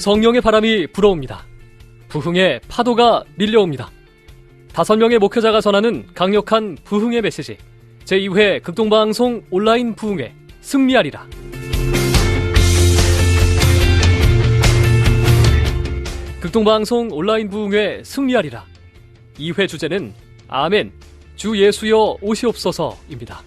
성령의 바람이 불어옵니다. 부흥의 파도가 밀려옵니다. 다섯 명의 목회자가 전하는 강력한 부흥의 메시지. 제2회 극동방송 온라인 부흥회 승리하리라. 극동방송 온라인 부흥회 승리하리라. 2회 주제는 아멘, 주 예수여 오시옵소서입니다.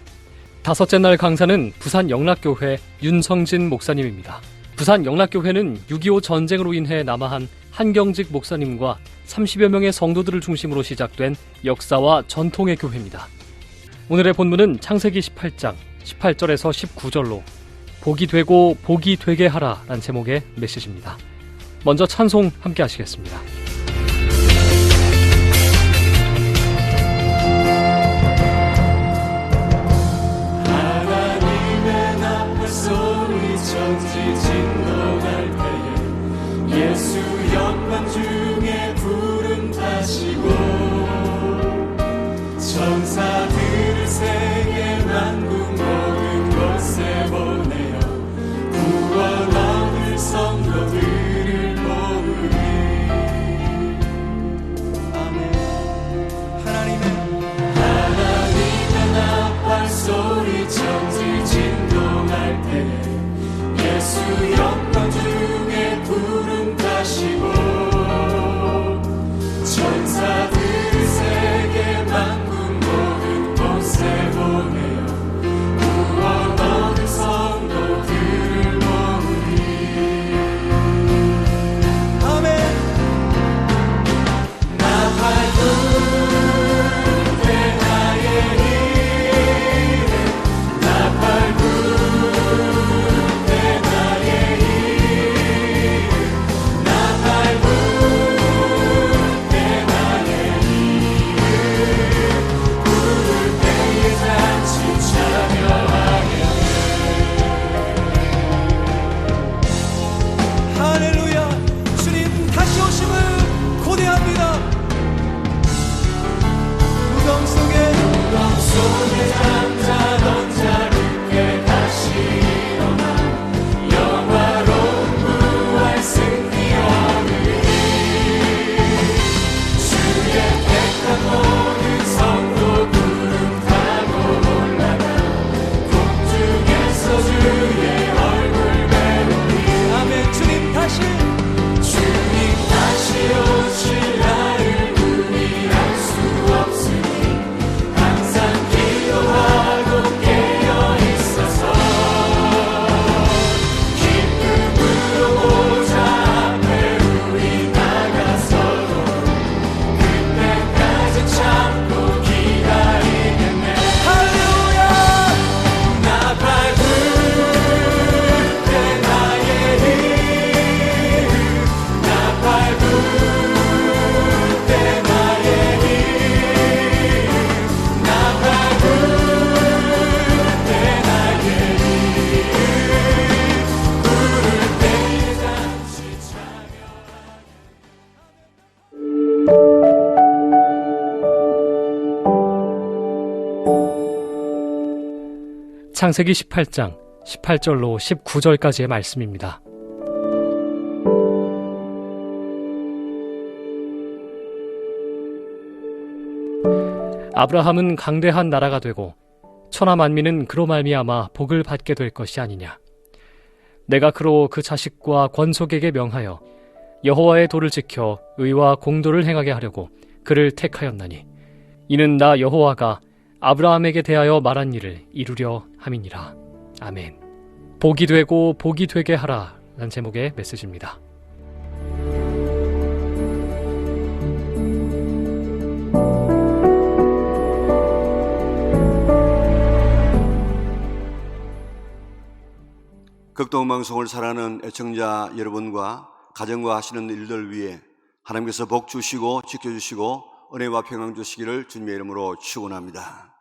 다섯째 날 강사는 부산 영락교회 윤성진 목사님입니다. 부산 영락교회는 6.25 전쟁으로 인해 남아한 한경직 목사님과 30여 명의 성도들을 중심으로 시작된 역사와 전통의 교회입니다. 오늘의 본문은 창세기 18장 18절에서 19절로 복이 되고 복이 되게 하라 란 제목의 메시지입니다. 먼저 찬송 함께 하시겠습니다. 창세기 18장 18절로 19절까지의 말씀입니다. 아브라함은 강대한 나라가 되고 천하 만민은 그로 말미암아 복을 받게 될 것이 아니냐. 내가 그로 그 자식과 권속에게 명하여 여호와의 도를 지켜 의와 공도를 행하게 하려고 그를 택하였나니 이는 나 여호와가 아브라함에게 대하여 말한 일을 이루려 함이니라. 아멘. 복이 되고 복이 되게 하라. 란 제목의 메시지입니다. 극동방송을 사랑하는 애청자 여러분과 가정과 하시는 일들 위해 하나님께서 복 주시고 지켜주시고 은혜와 평강 주시기를 주님의 이름으로 축원합니다.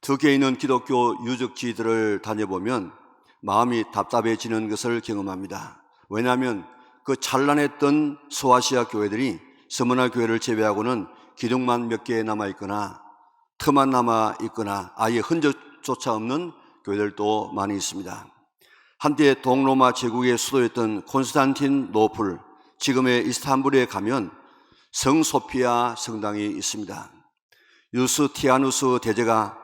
두 개 있는 기독교 유적지들을 다녀보면 마음이 답답해지는 것을 경험합니다. 왜냐하면 그 찬란했던 소아시아 교회들이 서문화 교회를 제외하고는 기둥만 몇 개 남아 있거나 터만 남아 있거나 아예 흔적조차 없는 교회들도 많이 있습니다. 한때 동로마 제국의 수도였던 콘스탄틴 노플, 지금의 이스탄불에 가면 성소피아 성당이 있습니다. 유스티아누스 대제가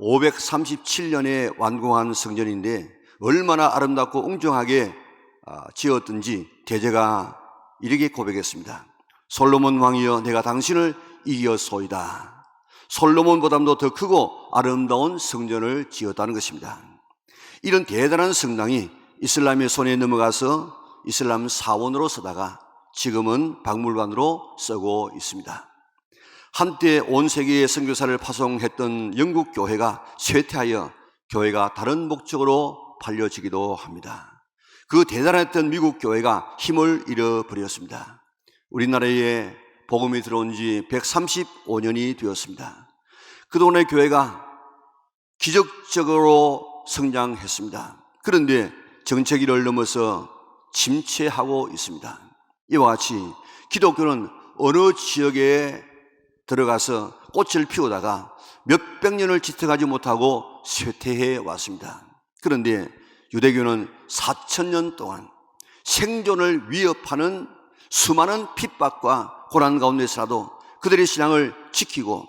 537년에 완공한 성전인데 얼마나 아름답고 웅장하게 아, 지었든지 대제가 이렇게 고백했습니다. 솔로몬 왕이여 내가 당신을 이겼소이다. 솔로몬보다도 더 크고 아름다운 성전을 지었다는 것입니다. 이런 대단한 성당이 이슬람의 손에 넘어가서 이슬람 사원으로 쓰다가 지금은 박물관으로 쓰고 있습니다. 한때 온 세계에 선교사를 파송했던 영국 교회가 쇠퇴하여 교회가 다른 목적으로 팔려지기도 합니다. 그 대단했던 미국 교회가 힘을 잃어버렸습니다. 우리나라에 복음이 들어온 지 135년이 되었습니다. 그동안의 교회가 기적적으로 성장했습니다. 그런데 정체기를 넘어서 침체하고 있습니다. 이와 같이 기독교는 어느 지역에 들어가서 꽃을 피우다가 몇백 년을 지탱하지 못하고 쇠퇴해 왔습니다. 그런데 유대교는 4천 년 동안 생존을 위협하는 수많은 핍박과 고난 가운데서라도 그들의 신앙을 지키고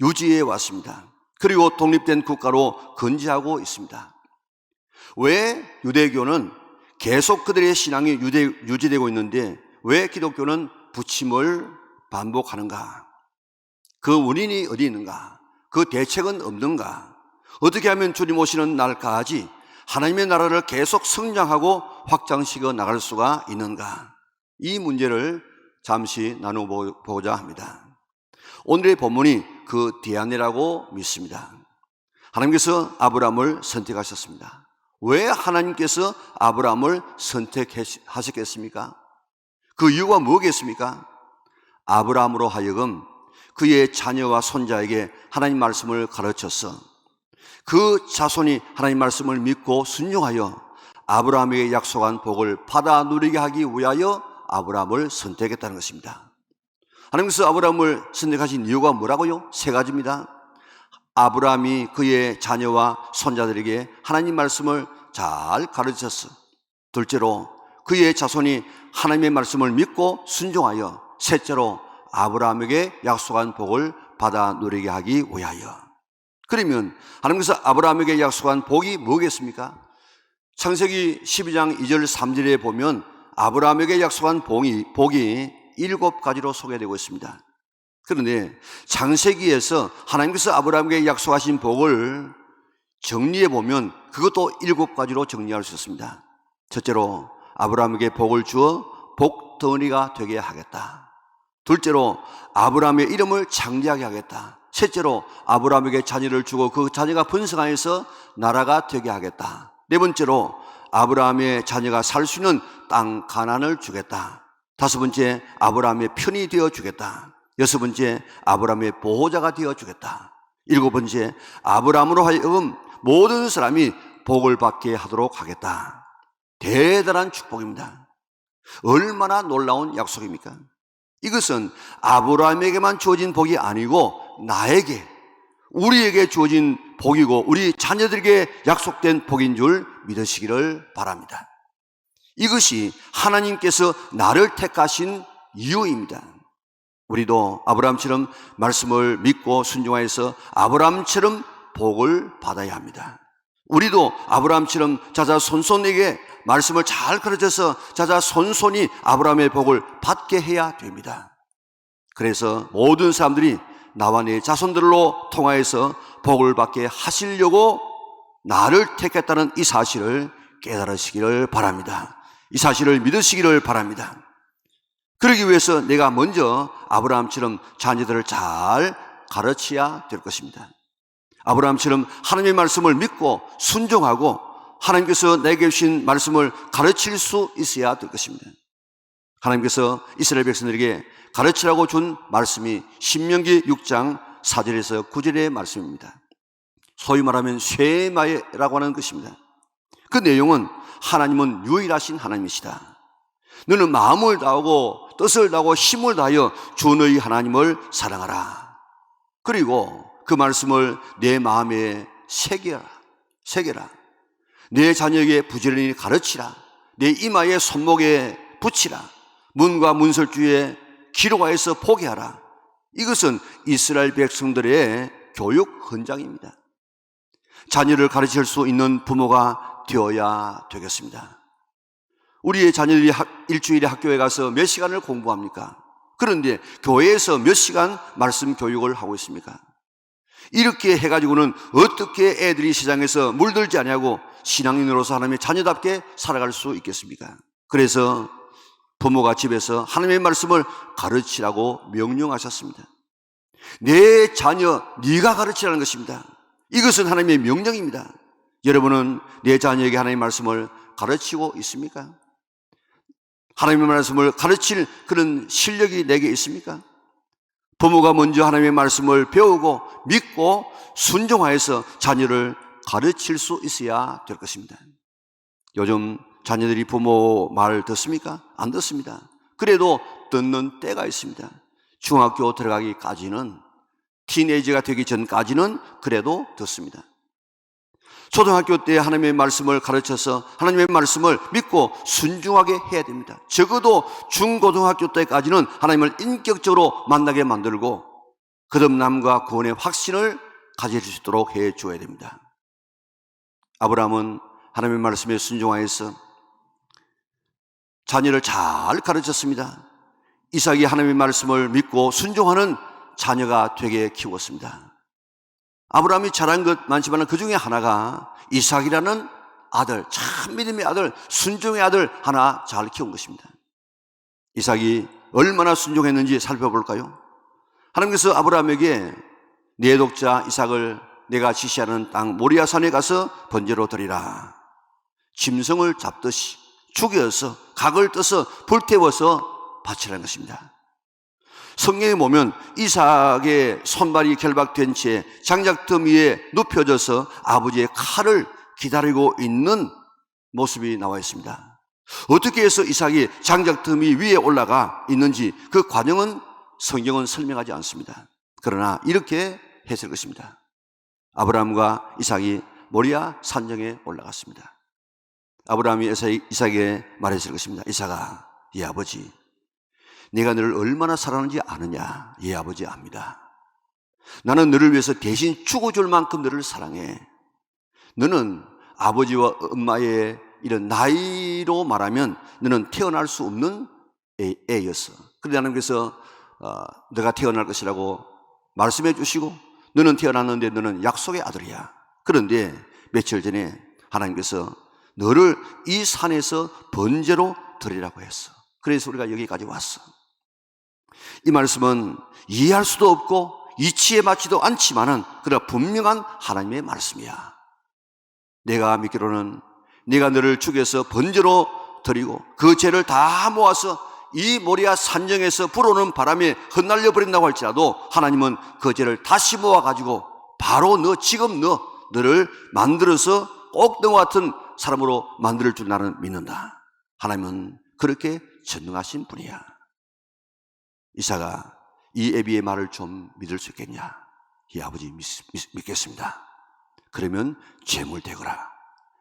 유지해 왔습니다. 그리고 독립된 국가로 건재하고 있습니다. 왜 유대교는 계속 그들의 신앙이 유지되고 있는데 왜 기독교는 부침을 반복하는가? 그 원인이 어디 있는가? 그 대책은 없는가? 어떻게 하면 주님 오시는 날까지 하나님의 나라를 계속 성장하고 확장시켜 나갈 수가 있는가? 이 문제를 잠시 나눠보고자 합니다. 오늘의 본문이 그 디아네라고 믿습니다. 하나님께서 아브라함을 선택하셨습니다. 왜 하나님께서 아브라함을 선택하셨겠습니까? 그 이유가 뭐겠습니까? 아브라함으로 하여금 그의 자녀와 손자에게 하나님 말씀을 가르쳐서 그 자손이 하나님 말씀을 믿고 순종하여 아브라함에게 약속한 복을 받아 누리게 하기 위하여 아브라함을 선택했다는 것입니다. 하나님께서 아브라함을 선택하신 이유가 뭐라고요? 세 가지입니다. 아브라함이 그의 자녀와 손자들에게 하나님 말씀을 잘 가르쳤어. 둘째로 그의 자손이 하나님의 말씀을 믿고 순종하여 셋째로 아브라함에게 약속한 복을 받아 누리게 하기 위하여. 그러면 하나님께서 아브라함에게 약속한 복이 뭐겠습니까? 창세기 12장 2절 3절에 보면 아브라함에게 약속한 복이, 복이 일곱 가지로 소개되고 있습니다. 그런데 창세기에서 하나님께서 아브라함에게 약속하신 복을 정리해 보면 그것도 일곱 가지로 정리할 수 있습니다. 첫째로 아브라함에게 복을 주어 복덩어리가 되게 하겠다. 둘째로 아브라함의 이름을 창대하게 하겠다. 셋째로 아브라함에게 자녀를 주고 그 자녀가 번성하여서 나라가 되게 하겠다. 네 번째로 아브라함의 자녀가 살 수 있는 땅 가난을 주겠다. 다섯 번째 아브라함의 편이 되어 주겠다. 여섯 번째 아브라함의 보호자가 되어 주겠다. 일곱 번째 아브라함으로 하여금 모든 사람이 복을 받게 하도록 하겠다. 대단한 축복입니다. 얼마나 놀라운 약속입니까? 이것은 아브라함에게만 주어진 복이 아니고 나에게 우리에게 주어진 복이고 우리 자녀들에게 약속된 복인 줄 믿으시기를 바랍니다. 이것이 하나님께서 나를 택하신 이유입니다. 우리도 아브라함처럼 말씀을 믿고 순종하여서 아브라함처럼 복을 받아야 합니다. 우리도 아브라함처럼 자자 손손에게 말씀을 잘 가르쳐서 자자 손손이 아브라함의 복을 받게 해야 됩니다. 그래서 모든 사람들이 나와 내 자손들로 통하여서 복을 받게 하시려고 나를 택했다는 이 사실을 깨달으시기를 바랍니다. 이 사실을 믿으시기를 바랍니다. 그러기 위해서 내가 먼저 아브라함처럼 자녀들을 잘 가르쳐야 될 것입니다. 아브라함처럼 하나님의 말씀을 믿고 순종하고 하나님께서 내게 주신 말씀을 가르칠 수 있어야 될 것입니다. 하나님께서 이스라엘 백성들에게 가르치라고 준 말씀이 신명기 6장 4절에서 9절의 말씀입니다. 소위 말하면 쇠마에라고 하는 것입니다. 그 내용은 하나님은 유일하신 하나님이시다. 너는 마음을 다하고 뜻을 다하고 힘을 다하여 주 너희 하나님을 사랑하라. 그리고 그 말씀을 내 마음에 새겨라. 새겨라. 내 자녀에게 부지런히 가르치라. 내 이마에 손목에 붙이라. 문과 문설주에 기록하여서 포기하라. 이것은 이스라엘 백성들의 교육 헌장입니다. 자녀를 가르칠 수 있는 부모가 되어야 되겠습니다. 우리의 자녀들이 학- 일주일에 학교에 가서 몇 시간을 공부합니까? 그런데 교회에서 몇 시간 말씀 교육을 하고 있습니까? 이렇게 해가지고는 어떻게 애들이 세상에서 물들지 않냐고 신앙인으로서 하나님의 자녀답게 살아갈 수 있겠습니까? 그래서 부모가 집에서 하나님의 말씀을 가르치라고 명령하셨습니다. 내 자녀 네가 가르치라는 것입니다. 이것은 하나님의 명령입니다. 여러분은 내 자녀에게 하나님의 말씀을 가르치고 있습니까? 하나님의 말씀을 가르칠 그런 실력이 내게 있습니까? 부모가 먼저 하나님의 말씀을 배우고 믿고 순종하여서 자녀를 가르칠 수 있어야 될 것입니다. 요즘 자녀들이 부모 말 듣습니까? 안 듣습니다. 그래도 듣는 때가 있습니다. 중학교 들어가기까지는 티네이저가 되기 전까지는 그래도 듣습니다. 초등학교 때 하나님의 말씀을 가르쳐서 하나님의 말씀을 믿고 순종하게 해야 됩니다. 적어도 중고등학교 때까지는 하나님을 인격적으로 만나게 만들고 거듭남과 구원의 확신을 가질 수 있도록 해 줘야 됩니다. 아브라함은 하나님의 말씀에 순종하여서 자녀를 잘 가르쳤습니다. 이삭이 하나님의 말씀을 믿고 순종하는 자녀가 되게 키웠습니다. 아브라함이 잘한 것 많지만 그 중에 하나가 이삭이라는 아들, 참 믿음의 아들, 순종의 아들 하나 잘 키운 것입니다. 이삭이 얼마나 순종했는지 살펴볼까요? 하나님께서 아브라함에게 내 독자 이삭을 내가 지시하는 땅 모리아산에 가서 번제로 드리라. 짐승을 잡듯이 죽여서 각을 떠서 불태워서 바치라는 것입니다. 성경에 보면 이삭의 손발이 결박된 채 장작터 위에 눕혀져서 아버지의 칼을 기다리고 있는 모습이 나와 있습니다. 어떻게 해서 이삭이 장작터 위에 올라가 있는지 그 과정은 성경은 설명하지 않습니다. 그러나 이렇게 했을 것입니다. 아브라함과 이삭이 모리아 산정에 올라갔습니다. 아브라함이 이삭에게 말했을 것입니다. 이삭아, 예 아버지, 내가 너를 얼마나 사랑하는지 아느냐? 예, 아버지 압니다. 나는 너를 위해서 대신 죽어줄 만큼 너를 사랑해. 너는 아버지와 엄마의 이런 나이로 말하면 너는 태어날 수 없는 애, 애였어. 그런데 하나님께서 어, 너가 태어날 것이라고 말씀해 주시고 너는 태어났는데 너는 약속의 아들이야. 그런데 며칠 전에 하나님께서 너를 이 산에서 번제로 드리라고 했어. 그래서 우리가 여기까지 왔어. 이 말씀은 이해할 수도 없고 이치에 맞지도 않지만은 그러나 분명한 하나님의 말씀이야. 내가 믿기로는 내가 너를 죽여서 번제로 드리고 그 죄를 다 모아서 이 모리아 산정에서 불어오는 바람에 흩날려 버린다고 할지라도 하나님은 그 죄를 다시 모아 가지고 바로 너 지금 너 너를 만들어서 꼭 너와 같은 사람으로 만들 줄 나는 믿는다. 하나님은 그렇게 전능하신 분이야. 이사가 이 애비의 말을 좀 믿을 수 있겠냐? 이 아버지 믿, 믿, 겠습니다 그러면 재물 되거라.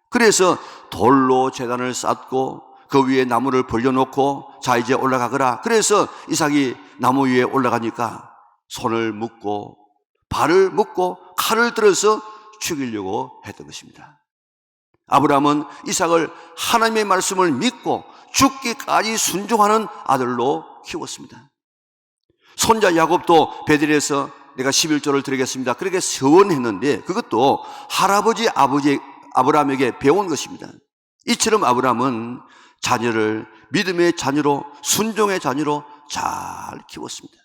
그래서 돌로 재단을 쌓고 그 위에 나무를 벌려놓고 자 이제 올라가거라. 그래서 이삭이 나무 위에 올라가니까 손을 묶고 발을 묶고 칼을 들어서 죽이려고 했던 것입니다. 아브라함은 이삭을 하나님의 말씀을 믿고 죽기까지 순종하는 아들로 키웠습니다. 손자 야곱도 베들에서 내가 11조를 드리겠습니다. 그렇게 서원했는데 그것도 할아버지 아버지 아브라함에게 배운 것입니다. 이처럼 아브라함은 자녀를 믿음의 자녀로 순종의 자녀로 잘 키웠습니다.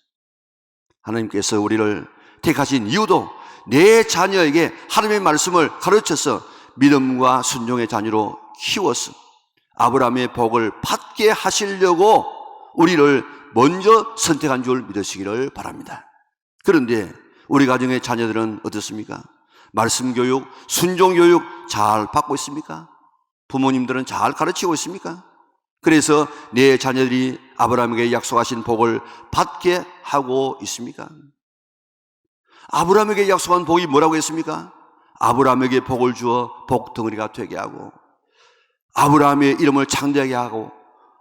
하나님께서 우리를 택하신 이유도 내 자녀에게 하나님의 말씀을 가르쳐서 믿음과 순종의 자녀로 키워서 아브라함의 복을 받게 하시려고 우리를 먼저 선택한 줄 믿으시기를 바랍니다. 그런데 우리 가정의 자녀들은 어떻습니까? 말씀 교육, 순종 교육 잘 받고 있습니까? 부모님들은 잘 가르치고 있습니까? 그래서 내 자녀들이 아브라함에게 약속하신 복을 받게 하고 있습니까? 아브라함에게 약속한 복이 뭐라고 했습니까? 아브라함에게 복을 주어 복덩어리가 되게 하고 아브라함의 이름을 창대하게 하고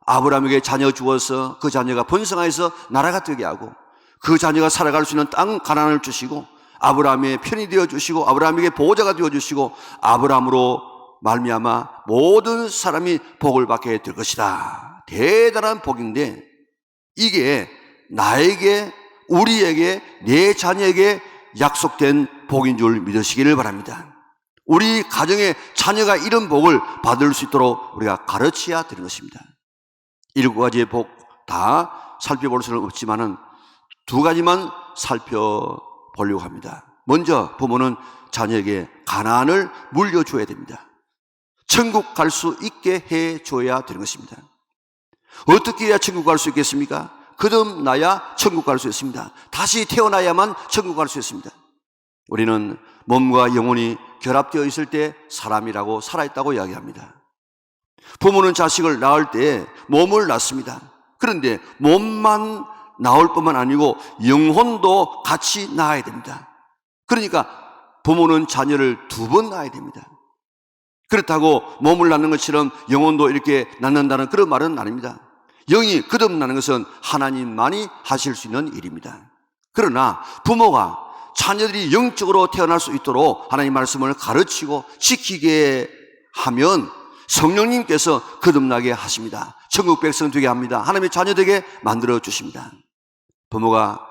아브라함에게 자녀 주어서 그 자녀가 번성하여서 나라가 되게 하고 그 자녀가 살아갈 수 있는 땅 가난을 주시고 아브라함의 편이 되어 주시고 아브라함에게 보호자가 되어 주시고 아브라함으로 말미암아 모든 사람이 복을 받게 될 것이다. 대단한 복인데 이게 나에게 우리에게 내 자녀에게 약속된 복인 줄 믿으시기를 바랍니다. 우리 가정의 자녀가 이런 복을 받을 수 있도록 우리가 가르쳐야 되는 것입니다. 일곱 가지의 복 다 살펴볼 수는 없지만은 두 가지만 살펴보려고 합니다. 먼저 부모는 자녀에게 가난을 물려줘야 됩니다. 천국 갈 수 있게 해줘야 되는 것입니다. 어떻게 해야 천국 갈 수 있겠습니까? 거듭나야 천국 갈 수 있습니다. 다시 태어나야만 천국 갈 수 있습니다. 우리는 몸과 영혼이 결합되어 있을 때 사람이라고 살아있다고 이야기합니다. 부모는 자식을 낳을 때 몸을 낳습니다. 그런데 몸만 나올 뿐만 아니고 영혼도 같이 낳아야 됩니다. 그러니까 부모는 자녀를 두 번 낳아야 됩니다. 그렇다고 몸을 낳는 것처럼 영혼도 이렇게 낳는다는 그런 말은 아닙니다. 영이 거듭나는 것은 하나님만이 하실 수 있는 일입니다. 그러나 부모가 자녀들이 영적으로 태어날 수 있도록 하나님 말씀을 가르치고 지키게 하면 성령님께서 거듭나게 하십니다. 천국 백성 되게 합니다. 하나님의 자녀 되게 만들어 주십니다. 부모가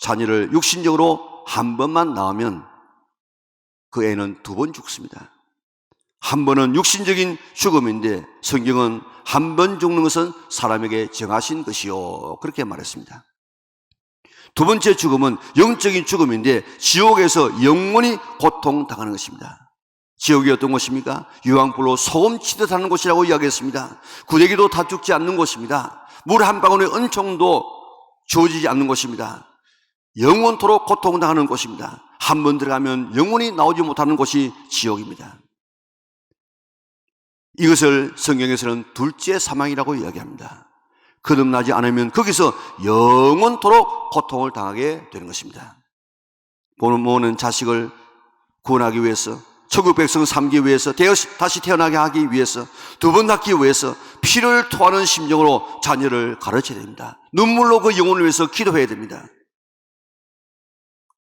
자녀를 육신적으로 한 번만 낳으면 그 애는 두 번 죽습니다. 한 번은 육신적인 죽음인데 성경은 한 번 죽는 것은 사람에게 정하신 것이요. 그렇게 말했습니다. 두 번째 죽음은 영적인 죽음인데 지옥에서 영원히 고통당하는 것입니다. 지옥이 어떤 곳입니까? 유황불로 소금 치듯 하는 곳이라고 이야기했습니다. 구데기도 다 죽지 않는 곳입니다. 물 한 방울의 은총도 주어지지 않는 곳입니다. 영원토록 고통당하는 곳입니다. 한 번 들어가면 영원히 나오지 못하는 곳이 지옥입니다. 이것을 성경에서는 둘째 사망이라고 이야기합니다. 거듭나지 않으면 거기서 영원토록 고통을 당하게 되는 것입니다. 부모는 자식을 구원하기 위해서 천국 백성 삼기 위해서 다시 태어나게 하기 위해서 두 번 낳기 위해서 피를 토하는 심정으로 자녀를 가르쳐야 됩니다. 눈물로 그 영혼을 위해서 기도해야 됩니다.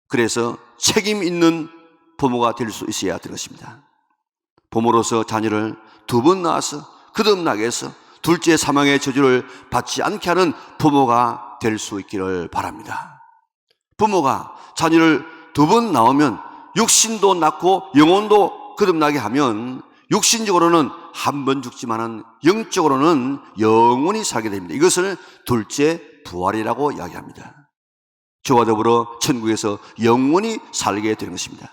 그래서 책임 있는 부모가 될 수 있어야 되는 것입니다. 부모로서 자녀를 두 번 낳아서 거듭나게 해서 둘째 사망의 저주를 받지 않게 하는 부모가 될 수 있기를 바랍니다. 부모가 자녀를 두 번 낳으면 육신도 낳고 영혼도 거듭나게 하면 육신적으로는 한 번 죽지만은 영적으로는 영원히 살게 됩니다. 이것을 둘째 부활이라고 이야기합니다. 저와 더불어 천국에서 영원히 살게 되는 것입니다.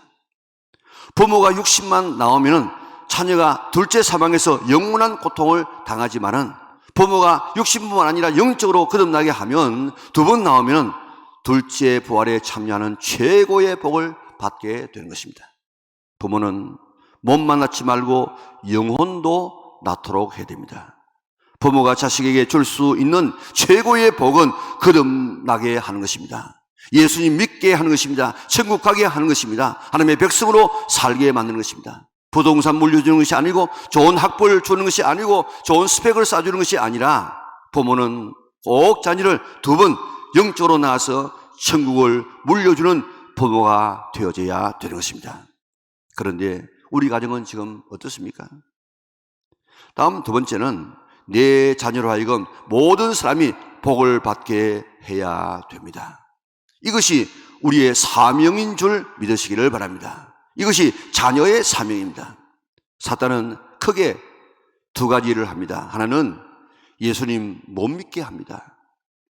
부모가 육신만 나오면은 자녀가 둘째 사망에서 영원한 고통을 당하지만은 부모가 육신뿐만 아니라 영적으로 거듭나게 하면 두 번 나오면은 둘째 부활에 참여하는 최고의 복을 받게 되는 것입니다. 부모는 몸만 낳지 말고 영혼도 낳도록 해야 됩니다. 부모가 자식에게 줄 수 있는 최고의 복은 거듭나게 하는 것입니다. 예수님 믿게 하는 것입니다. 천국 가게 하는 것입니다. 하나님의 백성으로 살게 만드는 것입니다. 부동산 물려주는 것이 아니고 좋은 학벌을 주는 것이 아니고 좋은 스펙을 쌓아주는 것이 아니라 부모는 꼭 자녀를 두 번 영적으로 낳아서 천국을 물려주는 부모가 되어져야 되는 것입니다. 그런데 우리 가정은 지금 어떻습니까? 다음 두 번째는 내 자녀로 하여금 모든 사람이 복을 받게 해야 됩니다. 이것이 우리의 사명인 줄 믿으시기를 바랍니다. 이것이 자녀의 사명입니다. 사탄은 크게 두 가지를 합니다. 하나는 예수님 못 믿게 합니다.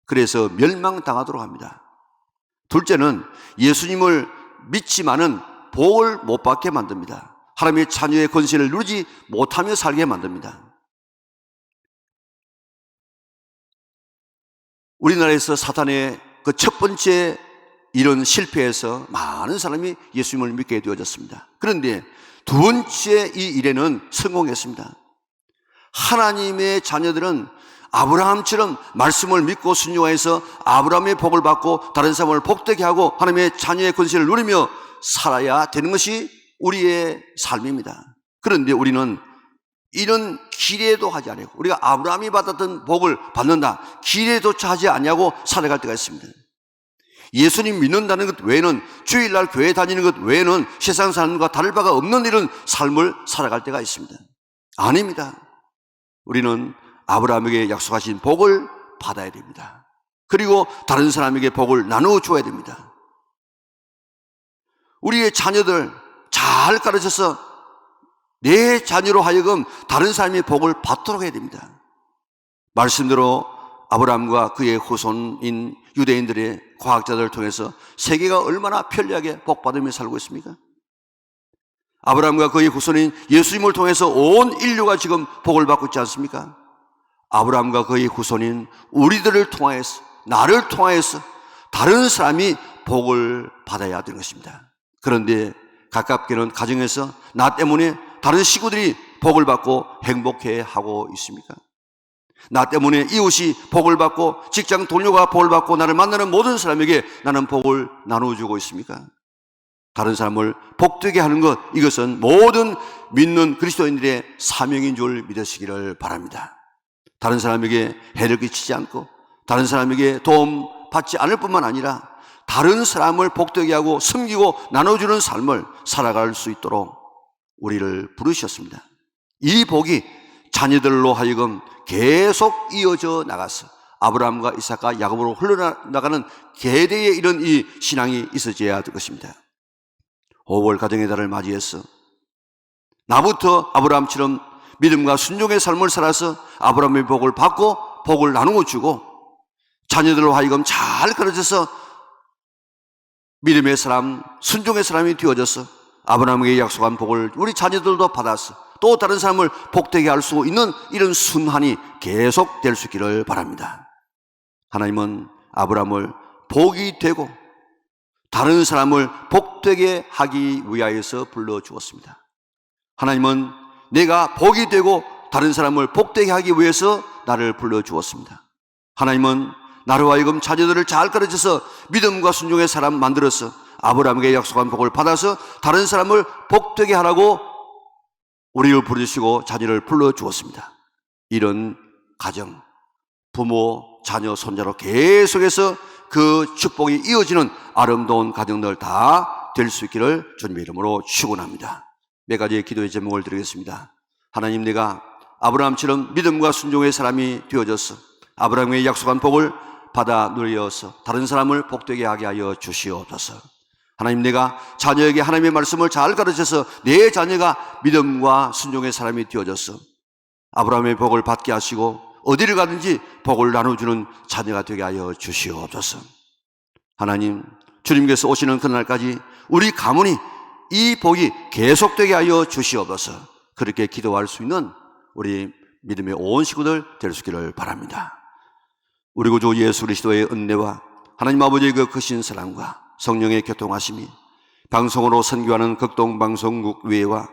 그래서 멸망당하도록 합니다. 둘째는 예수님을 믿지만은 복을 못 받게 만듭니다. 하나님의 자녀의 권세를 누리지 못하며 살게 만듭니다. 우리나라에서 사탄의 그 첫 번째 이런 실패에서 많은 사람이 예수님을 믿게 되어졌습니다. 그런데 두 번째 이 일에는 성공했습니다. 하나님의 자녀들은 아브라함처럼 말씀을 믿고 순종해서 아브라함의 복을 받고 다른 사람을 복되게 하고 하나님의 자녀의 권세를 누리며 살아야 되는 것이 우리의 삶입니다. 그런데 우리는 이런 기대도 하지 않고 우리가 아브라함이 받았던 복을 받는다. 기대조차 하지 않냐고 살아갈 때가 있습니다. 예수님 믿는다는 것 외에는 주일날 교회 다니는 것 외에는 세상 사람과 다를 바가 없는 이런 삶을 살아갈 때가 있습니다. 아닙니다. 우리는 아브라함에게 약속하신 복을 받아야 됩니다. 그리고 다른 사람에게 복을 나누어 줘야 됩니다. 우리의 자녀들 잘 가르쳐서 내 자녀로 하여금 다른 사람의 복을 받도록 해야 됩니다. 말씀대로 아브라함과 그의 후손인 유대인들의 과학자들을 통해서 세계가 얼마나 편리하게 복받으며 살고 있습니까? 아브라함과 그의 후손인 예수님을 통해서 온 인류가 지금 복을 받고 있지 않습니까? 아브라함과 그의 후손인 우리들을 통하여서 나를 통하여서 다른 사람이 복을 받아야 되는 것입니다. 그런데 가깝게는 가정에서 나 때문에 다른 식구들이 복을 받고 행복해 하고 있습니까? 나 때문에 이웃이 복을 받고 직장 동료가 복을 받고 나를 만나는 모든 사람에게 나는 복을 나눠주고 있습니까? 다른 사람을 복되게 하는 것 이것은 모든 믿는 그리스도인들의 사명인 줄 믿으시기를 바랍니다. 다른 사람에게 해를 끼치지 않고 다른 사람에게 도움 받지 않을 뿐만 아니라 다른 사람을 복되게 하고 섬기고 나눠주는 삶을 살아갈 수 있도록 우리를 부르셨습니다. 이 복이 자녀들로 하여금 계속 이어져 나가서 아브라함과 이삭과 야곱으로 흘러나가는 계대의 이런 이 신앙이 있어져야 될 것입니다. 5월 가정의 달을 맞이해서 나부터 아브라함처럼 믿음과 순종의 삶을 살아서 아브라함의 복을 받고 복을 나누어 주고 자녀들로 하여금 잘 가르쳐서 믿음의 사람, 순종의 사람이 되어져서 아브라함에게 약속한 복을 우리 자녀들도 받아서 또 다른 사람을 복되게 할 수 있는 이런 순환이 계속 될 수 있기를 바랍니다. 하나님은 아브라함을 복이 되고 다른 사람을 복되게 하기 위하여서 불러 주었습니다. 하나님은 내가 복이 되고 다른 사람을 복되게 하기 위해서 나를 불러 주었습니다. 하나님은 나로 하여금 자녀들을 잘 가르쳐서 믿음과 순종의 사람 만들어서 아브라함에게 약속한 복을 받아서 다른 사람을 복되게 하라고 우리를 부르시고 자녀를 불러 주었습니다. 이런 가정, 부모, 자녀, 손자로 계속해서 그 축복이 이어지는 아름다운 가정들 다 될 수 있기를 주님의 이름으로 축원합니다. 네 가지의 기도의 제목을 드리겠습니다. 하나님 내가 아브라함처럼 믿음과 순종의 사람이 되어져서 아브라함의 약속한 복을 받아 누려서 다른 사람을 복되게 하게 하여 주시옵소서. 하나님 내가 자녀에게 하나님의 말씀을 잘 가르쳐서 내 자녀가 믿음과 순종의 사람이 되어져서 아브라함의 복을 받게 하시고 어디를 가든지 복을 나눠주는 자녀가 되게 하여 주시옵소서. 하나님, 주님께서 오시는 그날까지 우리 가문이 이 복이 계속되게 하여 주시옵소서. 그렇게 기도할 수 있는 우리 믿음의 온 식구들 될 수 있기를 바랍니다. 우리 구주 예수 그리스도의 은혜와 하나님 아버지의 그 크신 사랑과 성령의 교통하심이 방송으로 선교하는 극동방송국 외와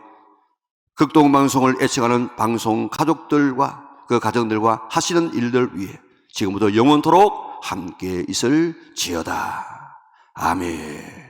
극동방송을 애청하는 방송 가족들과 그 가정들과 하시는 일들 위해 지금부터 영원토록 함께 있을 지어다. 아멘.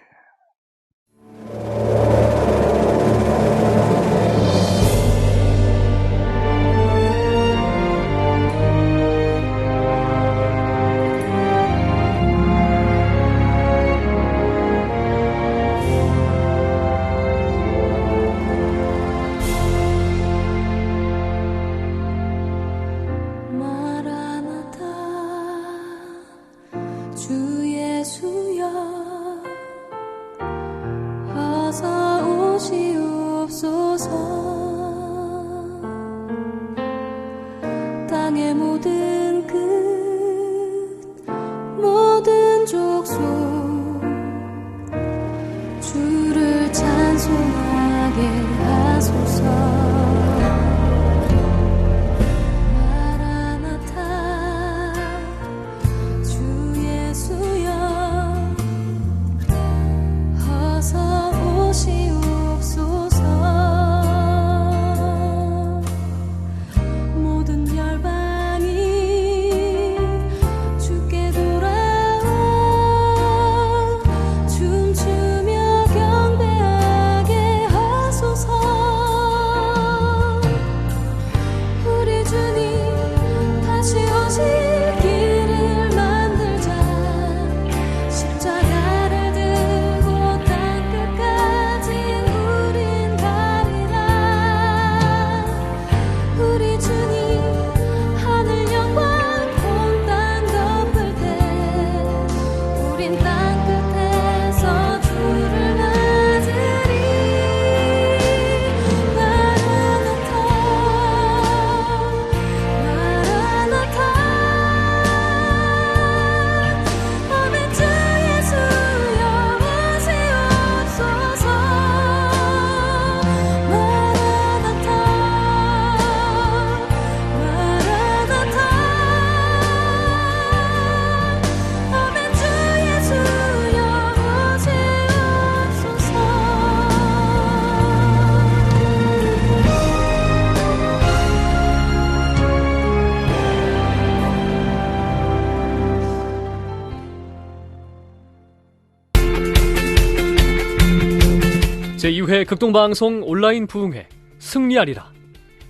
제2회 극동방송 온라인 부흥회 승리하리라.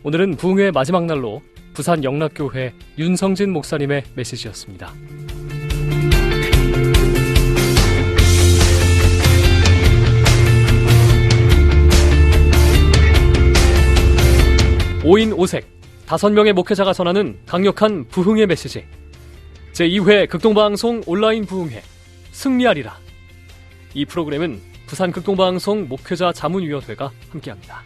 오늘은 부흥회 마지막 날로 부산 영락교회 윤성진 목사님의 메시지였습니다. 오인 오색 다섯 명의 목회자가 전하는 강력한 부흥의 메시지. 제2회 극동방송 온라인 부흥회 승리하리라. 이 프로그램은 부산 극동방송 목회자 자문위원회가 함께합니다.